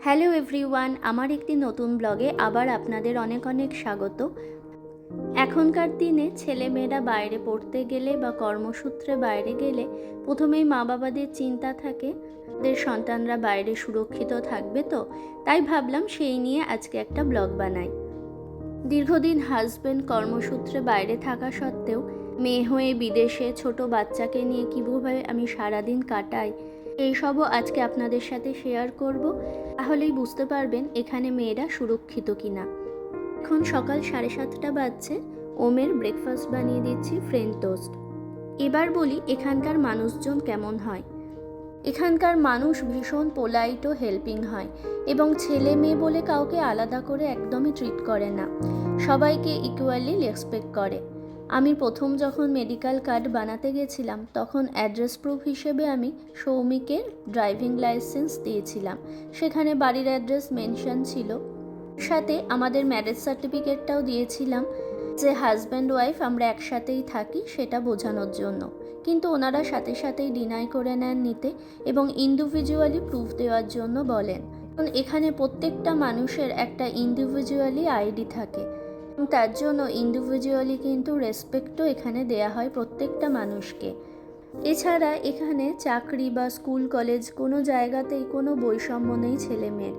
Hello everyone, আমার একটি নতুন ব্লগে আবার আপনাদের অনেক অনেক স্বাগত। এখনকার দিনে ছেলেমেয়েরা বাইরে পড়তে গেলে বা কর্মসূত্রে বাইরে গেলে প্রথমেই মা বাবাদের চিন্তা থাকে, তাদের সন্তানরা বাইরে সুরক্ষিত থাকবে তো? তাই ভাবলাম সেই নিয়ে আজকে একটা ব্লগ বানাই। দীর্ঘদিন হাজবেন্ড কর্মসূত্রে বাইরে থাকা সত্ত্বেও, মেয়ে হয়ে বিদেশে ছোট বাচ্চাকে নিয়ে কীভাবে আমি সারাদিন কাটাই এইসবও আজকে আপনাদের সাথে শেয়ার করব। তাহলেই বুঝতে পারবেন এখানে মেয়েরা সুরক্ষিত কিনা। এখন সকাল সাড়ে সাতটা বাজছে। ওমের ব্রেকফাস্ট বানিয়ে দিচ্ছি ফ্রেঞ্চ টোস্ট এবার বলি এখানকার মানুষজন কেমন হয়। এখানকার মানুষ ভীষণ পোলাইট ও হেল্পিং হয় এবং ছেলে মেয়ে বলে কাউকে আলাদা করে একদমই ট্রিট করে না। সবাইকে ইকুয়ালি রেসপেক্ট করে। আমি প্রথম যখন মেডিকেল কার্ড বানাতে গেছিলাম, তখন অ্যাড্রেস প্রুফ হিসেবে আমি সৌমিকের ড্রাইভিং লাইসেন্স দিয়েছিলাম। সেখানে বাড়ির অ্যাড্রেস মেনশন ছিল। সাথে আমাদের ম্যারেজ সার্টিফিকেটটাও দিয়েছিলাম যে হাজব্যান্ড ওয়াইফ আমরা একসাথেই থাকি সেটা বোঝানোর জন্য। কিন্তু ওনারা সাথে সাথেই ডিনাই করে নেন নিতে এবং ইন্ডিভিজুয়ালি প্রুফ দেওয়ার জন্য বলেন। এখানে প্রত্যেকটা মানুষের একটা ইন্ডিভিজুয়ালি আইডি থাকে। তার জন্য ইন্ডিভিজুয়ালি কিন্তু রেসপেক্টও এখানে দেয়া হয় প্রত্যেকটা মানুষকে। এছাড়া এখানে চাকরি বা স্কুল কলেজ কোনো জায়গাতেই কোনো বৈষম্য নেই ছেলে মেয়ের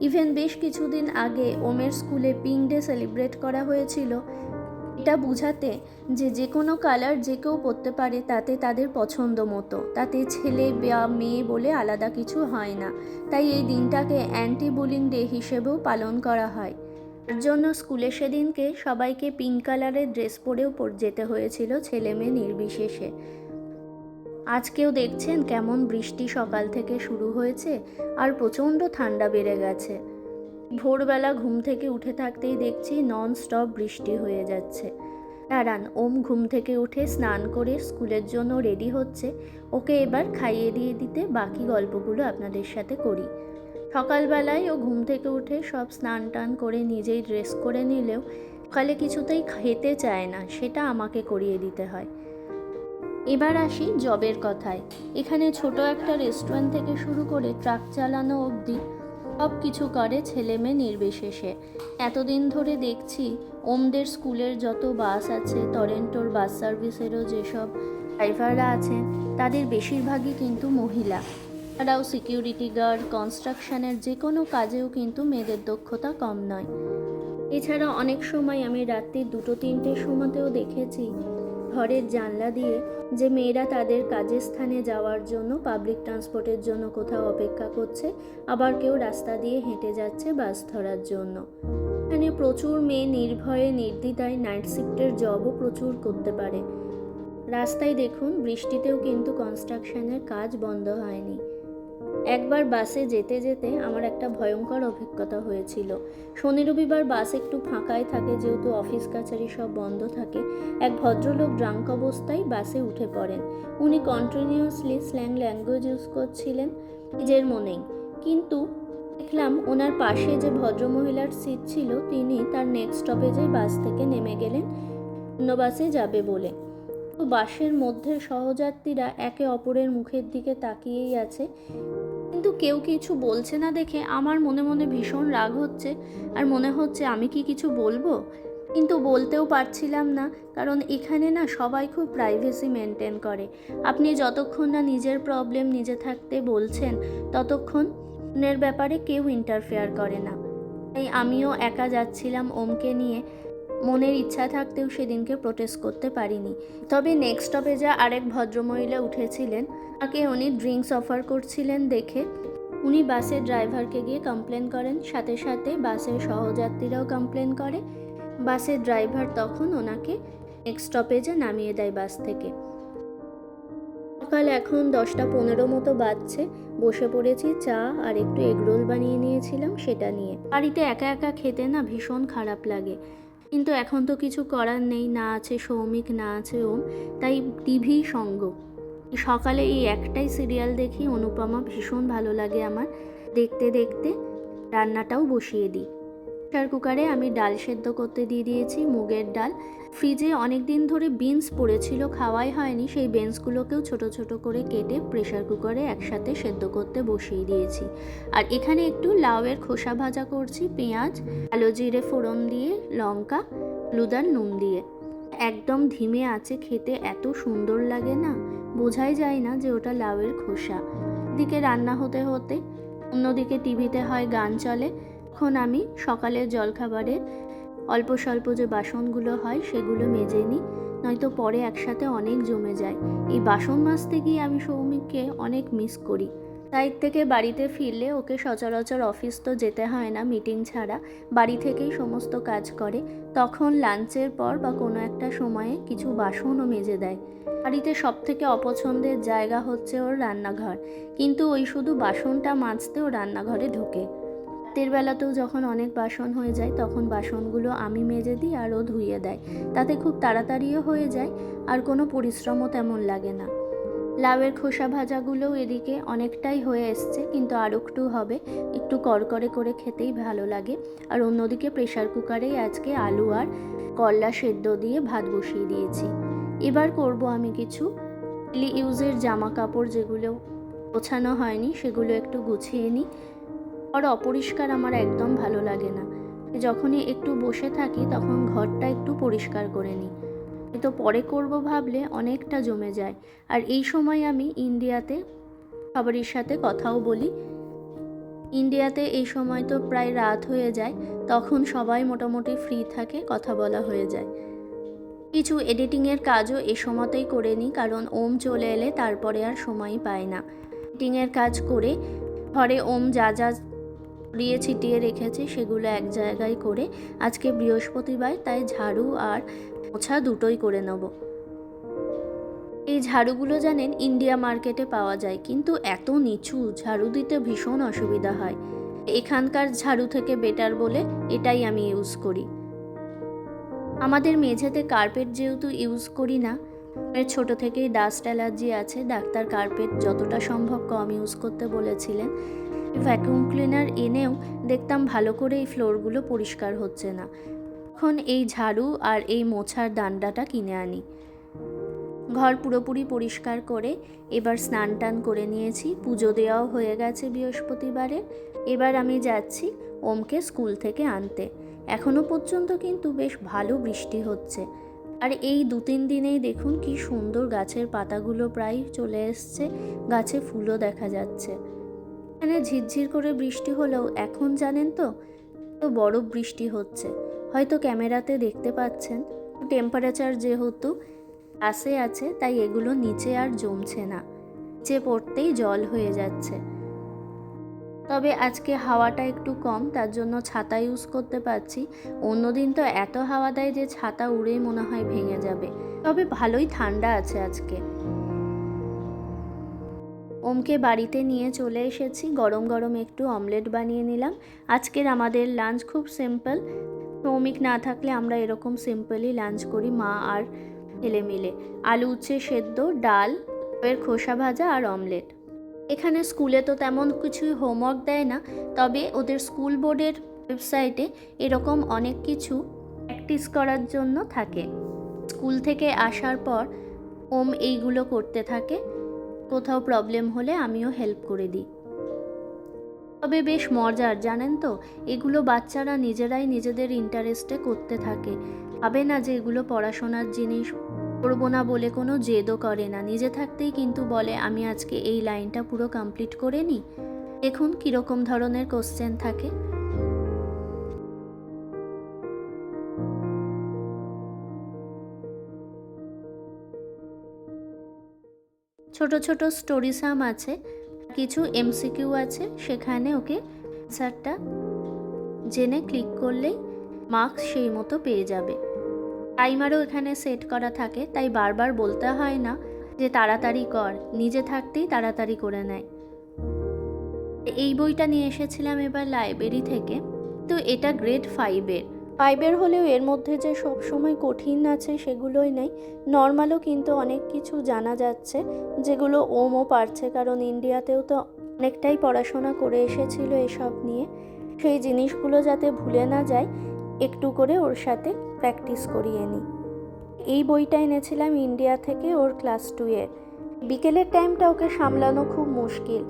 ইভেন বেশ কিছুদিন আগে ওমের স্কুলে পিঙ্ক ডে সেলিব্রেট করা হয়েছিল। এটা বোঝাতে যে যে কোনো কালার যে কেউ পরতে পারে তাতে তাদের পছন্দ মতো, তাতে ছেলে বা মেয়ে বলে আলাদা কিছু হয় না। তাই এই দিনটাকে অ্যান্টি বুলিং ডে হিসেবেও পালন করা হয়। তার জন্য স্কুলে সেদিনকে সবাইকে পিঙ্ক কালারের ড্রেস পরেও পর- যেতে হয়েছিল ছেলে মেয়ে নির্বিশেষে। আজকেও দেখছেন কেমন বৃষ্টি সকাল থেকে শুরু হয়েছে আর প্রচণ্ড ঠান্ডা বেড়ে গেছে। ভোরবেলা ঘুম থেকে উঠে থাকতেই দেখছি নন স্টপ বৃষ্টি হয়ে যাচ্ছে। দাঁড়ান, ওম ঘুম থেকে উঠে স্নান করে স্কুলের জন্য রেডি হচ্ছে। ওকে এবার খাইয়ে দিয়ে দিতে বাকি গল্পগুলো আপনাদের সাথে করি। সকালবেলায় ও ঘুম থেকে উঠে সব স্নান টান করে নিজেই ড্রেস করে নিলেও সকালে কিছুতেই খেতে চায় না, সেটা আমাকে করিয়ে দিতে হয়। এবার আসি জবের কথায়। এখানে ছোট একটা রেস্টুরেন্ট থেকে শুরু করে ট্রাক চালানো অবধি সব কিছু করে ছেলে মেয়ে নির্বিশেষে। এতদিন ধরে দেখছি ওমদের স্কুলের যত বাস আছে, টরেন্টোর বাস সার্ভিসেরও যেসব ড্রাইভাররা আছেন, তাদের বেশিরভাগই কিন্তু মহিলা। তারাও সিকিউরিটি গার্ড কনস্ট্রাকশনের যে কোনো কাজেও কিন্তু মেয়েদের দক্ষতা কম নয়। এছাড়া অনেক সময় আমি রাত্রি দুটো তিনটের সময়তেও দেখেছি, ঘরের জানলা দিয়ে যে মেয়েরা তাদের কাজের স্থানে যাওয়ার জন্য পাবলিক ট্রান্সপোর্টের জন্য কোথাও অপেক্ষা করছে, আবার কেউ রাস্তা দিয়ে হেঁটে যাচ্ছে বাস ধরার জন্য। এখানে প্রচুর মেয়ে নির্ভয়ে, নির্দ্বিধায় নাইট শিফটের জবও প্রচুর করতে পারে। রাস্তায় দেখুন, বৃষ্টিতেও কিন্তু কনস্ট্রাকশনের কাজ বন্ধ হয়নি। একবার বাসে যেতে যেতে আমার একটা ভয়ঙ্কর অভিজ্ঞতা হয়েছিল। শনি রবিবার বাস একটু ফাঁকাই থাকে, যেহেতু অফিস কাছারি সব বন্ধ থাকে, এক ভদ্রলোক ড্রাঙ্ক অবস্থায় বাসে উঠে পড়েন। উনি কন্টিনিউয়াসলি স্ল্যাং ল্যাঙ্গুয়েজ ইউজ করছিলেন, নিজের মনেই। কিন্তু দেখলাম ওনার পাশে যে ভদ্রমহিলার সিট ছিল, তিনি তার নেক্সট স্টপেজে বাস থেকে নেমে গেলেন, অন্য বাসে যাবে বলে। বাসের মধ্যে সহযাত্রীরা একে অপরের মুখের দিকে তাকিয়েই আছে। কিন্তু কেউ কিছু বলছে না দেখে আমার মনে মনে ভীষণ রাগ হচ্ছে আর মনে হচ্ছে আমি কি কিছু বলব? কিন্তু বলতেও পারছিলাম না, কারণ এখানে না সবাই খুব প্রাইভেসি মেনটেন করে। আপনি যতক্ষণ না নিজের প্রবলেম নিজে থাকতে বলছেন, ততক্ষণ অন্যের ব্যাপারে কেউ ইন্টারফেয়ার করে না। তাই আমিও একা যাচ্ছিলাম ওমকে নিয়ে। মনের ইচ্ছা থাকতেও সেদিনকে প্রোটেস্ট করতে পারিনি। তবে নেক্সট স্টপে যা আরেক ভদ্রমহিলা উঠেছিলেন, তাকে উনি ড্রিঙ্কস অফার করছিলেন দেখে। উনি বাসের ড্রাইভারকে গিয়ে কমপ্লেন করেন, সাথে সাথে বাসের সহযাত্রীরাও কমপ্লেন করে। বাসের ড্রাইভার তখন ওনাকে নেক্সট স্টপেজে নামিয়ে দেয় বাস থেকে। সকাল এখন দশটা পনেরো মতো বাজছে। বসে পড়েছি, চা আর একটু এগরোল বানিয়ে নিয়েছিলাম সেটা নিয়ে। বাড়িতে একা একা খেতে না ভীষণ খারাপ লাগে। কিন্তু এখন তো কিছু করার নেই, না আছে সৌমিক, না আছে ওম, তাই টিভি সঙ্গ। সকালে এই একটাই সিরিয়াল দেখি, অনুপমা ভীষণ ভালো লাগে আমার। দেখতে দেখতে রান্নাটাও বসিয়ে দিই। প্রেশার কুকারে আমি ডাল সেদ্ধ করতে দিয়ে দিয়েছি মুগের ডাল। ফ্রিজে অনেক দিন ধরে বিনস পড়েছিল, খাওয়াই হয়নি। সেই বিনসগুলোকেও ছোট ছোট করে কেটে প্রেশার কুকারে একসাথে সেদ্ধ করতে বসিয়ে দিয়েছি। আর এখানে একটু লাউয়ের খোসা ভাজা করছি, পেঁয়াজ, কালো জিরে ফোড়ন দিয়ে, লঙ্কা লুদার নুন দিয়ে। একদম ধিমে আছে, খেতে এত সুন্দর লাগে না? বোঝাই যায় না যে ওটা লাউয়ের খোসা। দিকে রান্না হতে হতে, অন্যদিকে টিভিতে হয় গান চলে। এখন আমি সকালের জলখাবারে অল্প স্বল্প যে বাসনগুলো হয় সেগুলো মেজে নিই, নয়তো পরে একসাথে অনেক জমে যায়। এই বাসন মাজতে গিয়ে আমি সৌমিককে অনেক মিস করি। সাইড থেকে বাড়িতে ফিরলে ওকে সচরাচর অফিস তো যেতে হয় না, মিটিং ছাড়া, বাড়ি থেকেই সমস্ত কাজ করে। তখন লাঞ্চের পর বা কোনো একটা সময়ে কিছু বাসনও মেজে দেয়। বাড়িতে সব থেকে অপছন্দের জায়গা হচ্ছে ওর রান্নাঘর। কিন্তু ওই শুধু বাসনটা মাজতে ও রান্নাঘরে ঢোকে। রাতের বেলাতেও যখন অনেক বাসন হয়ে যায়, তখন বাসনগুলো আমি মেজে দিই আর ও ধুইয়ে দেয়। তাতে খুব তাড়াতাড়িও হয়ে যায় আর কোনো পরিশ্রমও তেমন লাগে না। লাউয়ের খোসা ভাজাগুলোও এদিকে অনেকটাই হয়ে এসছে, কিন্তু আর একটু হবে। একটু করকরে করে খেতেই ভালো লাগে। আর অন্যদিকে প্রেশার কুকারেই আজকে আলু আর করলা সেদ্ধ দিয়ে ভাত বসিয়ে দিয়েছি। এবার করব আমি কিছু ইউজের জামা কাপড় যেগুলো গোছানো হয়নি, সেগুলো একটু গুছিয়ে নিই। আর অপরিষ্কার আমার একদম ভালো লাগে না। যখনই একটু বসে থাকি, তখন ঘরটা একটু পরিষ্কার করে নিই। তো পরে করব ভাবলে অনেকটা জমে যায়। আর এই সময় আমি ইন্ডিয়াতে সবারই সাথে কথাও বলি। ইন্ডিয়াতে এই সময় তো প্রায় রাত হয়ে যায়, তখন সবাই মোটামুটি ফ্রি থাকে, কথা বলা হয়ে যায়। কিছু এডিটিংয়ের কাজও এ সময়তেই করে নিই, কারণ ওম চলে এলে তারপরে আর সময় পায় না। এডিটিংয়ের কাজ করে ঘরে ওম যা যা ছড়িয়ে ছিটিয়ে রেখেছি সেগুলো এক জায়গায় করে আজকে বৃহস্পতিবার, তাই ঝাড়ু আর মোছা দুটোই করে নেব। এই ঝাড়ুগুলো জানেন ইন্ডিয়া মার্কেটে পাওয়া যায়, কিন্তু এত নিচু, ঝাড়ু দিতে ভীষণ অসুবিধা হয়। এখানকার ঝাড়ু থেকে বেটার বলে এটাই আমি ইউজ করি। আমাদের মেঝেতে কার্পেট যেহেতু ইউজ করি না, এর ছোট থেকেই ডাস্ট অ্যালার্জি আছে, ডাক্তার কার্পেট যতটা সম্ভব কম ইউজ করতে বলেছিলেন। ভ্যাকুয়াম ক্লিনার এনেও দেখতাম ভালো করে এই ফ্লোরগুলো পরিষ্কার হচ্ছে না। এখন এই ঝাড়ু আর এই মোছার দান্ডাটা কিনে আনি। ঘর পুরোপুরি পরিষ্কার করে এবার স্নান টান করে নিয়েছি, পুজো দেওয়াও হয়ে গেছে বৃহস্পতিবারে। এবার আমি যাচ্ছি ওমকে স্কুল থেকে আনতে। এখনও পর্যন্ত কিন্তু বেশ ভালো বৃষ্টি হচ্ছে। আর এই দু তিন দিনেই দেখুন কি সুন্দর গাছের পাতাগুলো প্রায় চলে এসছে, গাছে ফুলও দেখা যাচ্ছে। এখানে ঝিরঝির করে বৃষ্টি হলেও এখন জানেন তো তো বরফ বৃষ্টি হচ্ছে। হয়তো ক্যামেরাতে দেখতে পাচ্ছেন টেম্পারেচার যেহেতু আসে আছে, তাই এগুলো নিচে আর জমছে না। নিচে পড়তেই জল হয়ে যাচ্ছে। তবে আজকে হাওয়াটা একটু কম, তার জন্য ছাতা ইউজ করতে পারছি। অন্যদিন তো এত হাওয়া দেয় যে ছাতা উড়েই মনে হয় ভেঙে যাবে। তবে ভালোই ঠান্ডা আছে আজকে। ওমকে বাড়িতে নিয়ে চলে এসেছি। গরম গরম একটু অমলেট বানিয়ে নিলাম। আজকের আমাদের লাঞ্চ খুব সিম্পল। সৌমিক না থাকলে আমরা এরকম সিম্পলই লাঞ্চ করি মা আর ছেলে মিলে। আলু উচ্ছে সেদ্ধ, ডাল, এর খোসা ভাজা আর অমলেট। এখানে স্কুলে তো তেমন কিছুই হোমওয়ার্ক দেয় না, তবে ওদের স্কুল বোর্ডের ওয়েবসাইটে এরকম অনেক কিছু প্র্যাকটিস করার জন্য থাকে। স্কুল থেকে আসার পর ওম এইগুলো করতে থাকে। কোথাও প্রবলেম হলে আমিও হেল্প করে দিই। তবে বেশ মজার, জানেন তো? এগুলো বাচ্চারা নিজেরাই নিজেদের ইন্টারেস্টে করতে থাকে। ভাবে না যে এগুলো পড়াশোনার জিনিস, করব না বলে কোনো জেদও করে না। নিজে থাকতেই কিন্তু বলে, আমি আজকে এই লাইনটা পুরো কমপ্লিট করে নিই? দেখুন কীরকম ধরনের কোশ্চেন থাকে। ছোট ছোট স্টোরি সাম আছে, কিছু এমসিকিউ আছে, সেখানে ওকে অ্যান্সারটা জেনে ক্লিক করলেই মার্কস সেই মতো পেয়ে যাবে। টাইমারও এখানে সেট করা থাকে, তাই বারবার বলতে হয় না যে তাড়াতাড়ি কর, নিজে থাকতেই তাড়াতাড়ি করে নেয়। এই বইটা নিয়ে এসেছিলাম এবার লাইব্রেরি থেকে, তো এটা গ্রেড ফাইভের ফাইভের হলেও এর মধ্যে যে সব সময় কঠিন আছে সেগুলোই নেই। নর্মালও কিন্তু অনেক কিছু জানা যাচ্ছে, যেগুলো ওমও পারছে, কারণ ইন্ডিয়াতেও তো অনেকটাই পড়াশোনা করে এসেছিল এসব নিয়ে। সেই জিনিসগুলো যাতে ভুলে না যায় একটু করে ওর সাথে প্র্যাকটিস করিয়ে নিই। এই বইটা এনেছিলাম ইন্ডিয়া থেকে ওর ক্লাস টুয়ে। বিকেলের টাইমটা ওকে সামলানো খুব মুশকিল।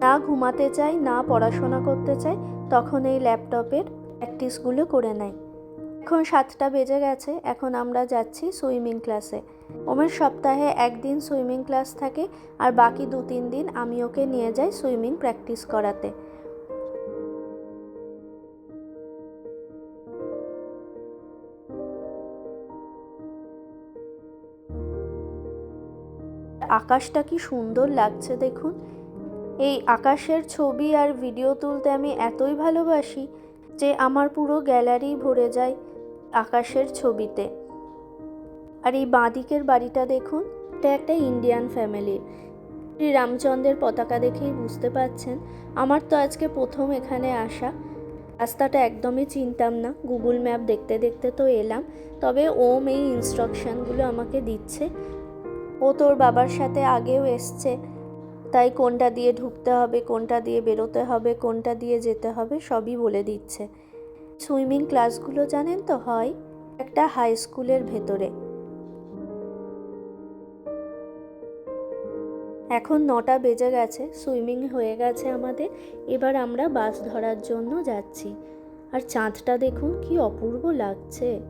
না ঘুমাতে চায়, না পড়াশোনা করতে চায়, তখন এই ল্যাপটপের প্র্যাকটিসগুলো করে নেয়। এখন সাতটা বেজে গেছে, এখন আমরা যাচ্ছি সুইমিং ক্লাসে। ওমের সপ্তাহে একদিন সুইমিং ক্লাস থাকে আর বাকি দু তিন দিন আমি ওকে নিয়ে যাই সুইমিং প্র্যাকটিস করাতে। আকাশটা কি সুন্দর লাগছে দেখুন। এই আকাশের ছবি আর ভিডিও তুলতে আমি এতই ভালোবাসি যে আমার পুরো গ্যালারি ভরে যায়। আকাশের ছবিতে। আর এই বাঁদিকের বাড়িটা দেখুন, এটা একটা ইন্ডিয়ান ফ্যামিলির শ্রী রামচন্দ্রের পতাকা দেখেই বুঝতে পাচ্ছেন, আমার তো আজকে প্রথম এখানে আসা। রাস্তাটা একদমই চিনতাম না, গুগল ম্যাপ দেখতে দেখতে তো এলাম, তবে ওম এই ইনস্ট্রাকশানগুলো আমাকে দিচ্ছে। ও তোর বাবার সাথে আগেও এসছে, তাই কোনটা দিয়ে ঢুকতে হবে, কোনটা দিয়ে বেরোতে হবে, কোনটা দিয়ে যেতে হবে, সবই বলে দিচ্ছে। সুইমিং ক্লাসগুলো জানেন তো হয়? একটা হাই স্কুলের ভেতরে। এখন নটা বেজে গেছে, সুইমিং হয়ে গেছে আমাদের। এবার আমরা বাস ধরার জন্য যাচ্ছি। আর চাঁদটা দেখুন, কি অপূর্ব লাগছে।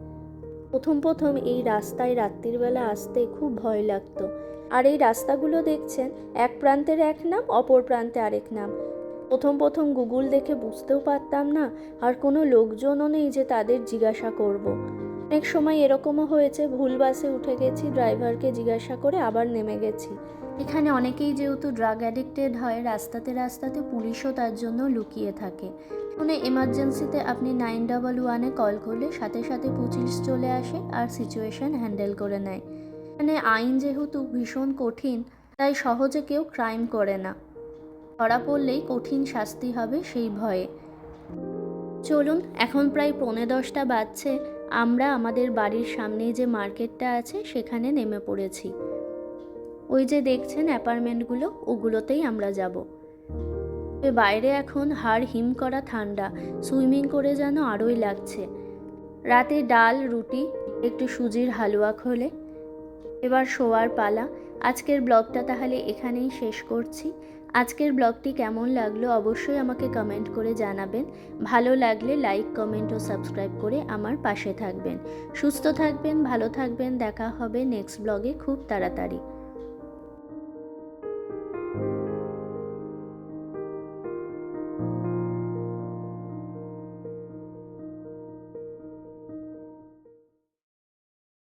প্রথম প্রথম এই রাস্তায় রাত্রিবেলা আসতে খুব ভয় লাগতো। আর এই রাস্তাগুলো দেখছেন, এক প্রান্তের এক নাম, অপর প্রান্তে আরেক নাম। প্রথম প্রথম গুগল দেখে বুঝতেও পারতাম না, আর কোনো লোকজনও নেই যে তাদের জিজ্ঞাসা করব। অনেক সময় এরকমও হয়েছে, ভুল বাসে উঠে গেছি, ড্রাইভারকে জিজ্ঞাসা করে আবার নেমে গেছি। এখানে অনেকেই যেহেতু ড্রাগ অ্যাডিক্টেড হয়, রাস্তাতে রাস্তাতে পুলিশও তার জন্য লুকিয়ে থাকে। কোনো এমার্জেন্সিতে আপনি নাইন ডাবল ওয়ানে কল করলে সাথে সাথে পুলিশ চলে আসে আর সিচুয়েশন হ্যান্ডেল করে নেয়। এখানে আইন যেহেতু ভীষণ কঠিন, তাই সহজে কেউ ক্রাইম করে না। ধরা পড়লেই কঠিন শাস্তি হবে সেই ভয়ে। চলুন, এখন প্রায় পৌনে দশটা বাজছে। আমরা আমাদের বাড়ির সামনেই যে মার্কেটটা আছে, সেখানে নেমে পড়েছি। ওই যে দেখছেন অ্যাপার্টমেন্টগুলো, ওগুলোতেই আমরা যাব। বাইরে এখন হাড় হিম করা ঠান্ডা, সুইমিং করে যেন আরোই লাগছে। রাতে ডাল, রুটি, একটু সুজির হালুয়া খোলে। এবার শোয়ার পালা। আজকের ব্লগটা তাহলে এখানেই শেষ করছি। আজকের ব্লগটি কেমন লাগল অবশ্যই আমাকে কমেন্ট করে জানাবেন। ভালো লাগলে লাইক কমেন্ট ও সাবস্ক্রাইব করে আমার পাশে থাকবেন। সুস্থ থাকবেন, ভালো থাকবেন, দেখা হবে নেক্সট ব্লগে খুব তাড়াতাড়ি।